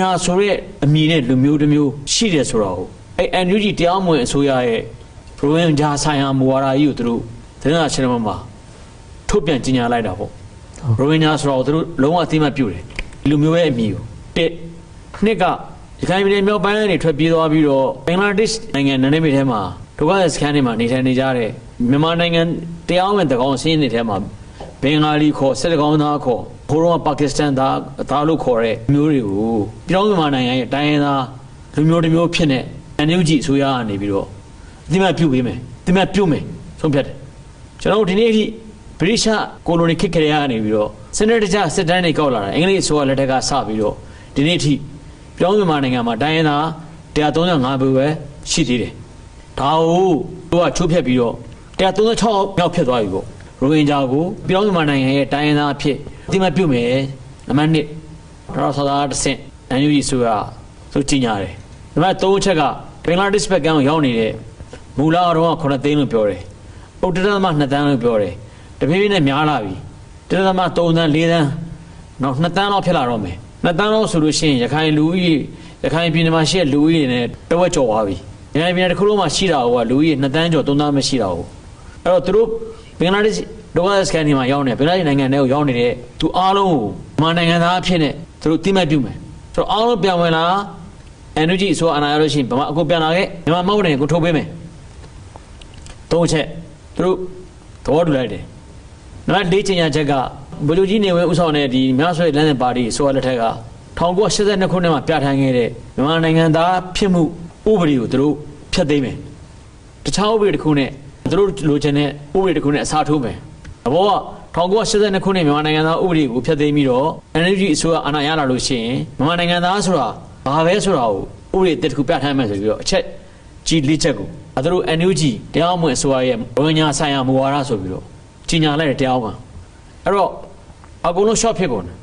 ညာဆိုတဲ့အမည်နဲ့လူမျိုးတစ်မျိုးရှိတယ်ဆိုတော့အဲ့ NUG တရားမဝင်အစိုးရရဲ့ရိုဟင်ဂျာဆိုင်ရာမူဝါဒကြီးကိုသူတို့သတင်းစာရှင်းလင်းပွဲမှာထုတ်ပြန်ကြေညာလိုက်တာပေါ့ရိုဟင်ဂျာဆိုတော့သူတို့လုံးဝအသိမှတ်ပြုတယ်လူမျိုးရဲ့အမည်ကိုတစ်နှစ်ကရခိုင်ပြည်နယ်မြောက်ပိုင်းကနေထွက်ပြေးသွားပြီးတော့ဘင်္ဂလားဒေ့ရှ်နိုင်ငံနန်းနေမီထဲမှာဒုက္ခသည်စခန်းတွေမှာနေထိုင်နေကြတဲ့မြန်မာနိုင်ငံတရားဝင်တကောင်စင်းနေထဲမှာဘင်္ဂါလီခေါ်စစ်တကောင်သားခေါ် ဘိုးတော်ပါကစ္စတန်သားသားလို့ခေါ်တဲ့မျိုးတွေကိုပြည်တော်မြန်မာနိုင်ငံရဲ့တိုင်းရင်းသားလူမျိုးတစ်မျိုးဖြစ်နေအန်ယူဂျီအစိုးရကနေပြီးတော့အတိမတ်ပြုတ်ပေးမယ်အတိမတ်ပြုတ်မယ်ဆုံးဖြတ်တယ်ကျွန်တော်တို့ဒီနေ့အထိဗြိတိရှကိုလိုနီခေတ်ကလေးကနေပြီးတော့စနစ်တကျစစ်တမ်းတွေကောက်လာတာအင်္ဂလိပ်အစိုးရလက်ထက်ကစပြီးတော့ဒီနေ့အထိပြောင်းမြန်မာနိုင်ငံမှာတိုင်းရင်းသား135ဘူးပဲရှိသေးတယ်ဒါကိုသူကချိုးဖျက်ပြီးတော့136မြောက်ဖြစ်သွားပြီပေါ့ရိုဟင်ဂျာကိုပြောင်းမြန်မာနိုင်ငံရဲ့တိုင်းရင်းသားအဖြစ် အတိမတ်ပြုတ်မယ်နံပါတ်1ဒါတော့ဆောသားတစ်ဆင့်အန်ယူဂျီဆိုရသူကြီးညာတယ်နံပါတ်3ချက်ကဘင်္ဂလားဒေ့ရှ်ဘက်ကန်းကိုရောက်နေတဲ့မူလာတော့9သိန်းလို့ပြောတယ်ပုတ်တရသမ2တန်းလို့ပြောတယ်တဖြည်းဖြည်းနဲ့များလာပြီတရသမ3တန်း4တန်းနောက်2တန်းတော့ဖြစ်လာတော့မယ်2တန်းတော့ဆိုလို့ရှိရင်ရခိုင်လူဦးရေရခိုင်ပြည်နယ်မှာရှိတဲ့လူဦးရေနဲ့တဝက်ကျော်သွားပြီရခိုင်ပြည်နယ်တစ်ခုလုံးမှာရှိတာဟိုကလူဦးရေ2တန်းကျော်3တန်းမရှိတာဟုတ်အဲ့တော့သူတို့ဘင်္ဂလားဒေ့ရှ် ဒုက္ခသည်စခန်းဒီမှာရောက်နေဘင်္ဂလားဒေ့ရှ်နိုင်ငံထဲကိုရောက်နေတဲ့သူအားလုံးကိုမြန်မာနိုင်ငံသားအဖြစ်နဲ့သူတို့တိမှတ်ပြုမယ်ဆိုတော့အားလုံးပြန်ဝင်လာ energy ဆိုအနာရလို့ရှိရင်ဗမာအခုပြန်လာခဲ့မြန်မာမဟုတ်တယ်ကိုထုတ်ပေးမယ်သုံးချက်သူတို့သဘောတူလိုက်တယ်နောက်လေးချင်ရချက်ကဘလူကြီးနေဝဲဥဆောင်တဲ့ဒီမြဆွေလမ်းစဉ်ပါတီဆိုရလက်ထက်က1982ခုနှစ်မှာပြဋ္ဌာန်းခဲ့တဲ့မြန်မာနိုင်ငံသားဖြစ်မှုဥပဒေကိုသူတို့ဖျက်သိမ်းမယ်တခြားဥပဒေတစ်ခုနဲ့သူတို့လိုချင်တဲ့ဥပဒေတစ်ခုနဲ့အစားထိုးမယ် အဘောက1982ခုနှစ်မြန်မာနိုင်ငံသားဥပဒေကိုဖျက်သိမ်းပြီးတော့ energy အစိုးရအာဏာရလာလို့ရှိရင်မြန်မာနိုင်ငံသားဆိုတာဘာပဲဆိုတာကိုဥပဒေတစ်ခုပြဋ္ဌာန်းမယ်ဆိုပြီးတော့အချက်ကြီးလေးချက်ကိုအဲသူတို့ NUG တရားမဝင်အစိုးရရဲ့ဘဝင်ညာဆိုင်ရာမူဝါဒဆိုပြီးတော့ကြီးညာလိုက်တဲ့တရားဝင်အဲ့တော့အကုန်လုံး short ဖြစ်ကုန်တယ်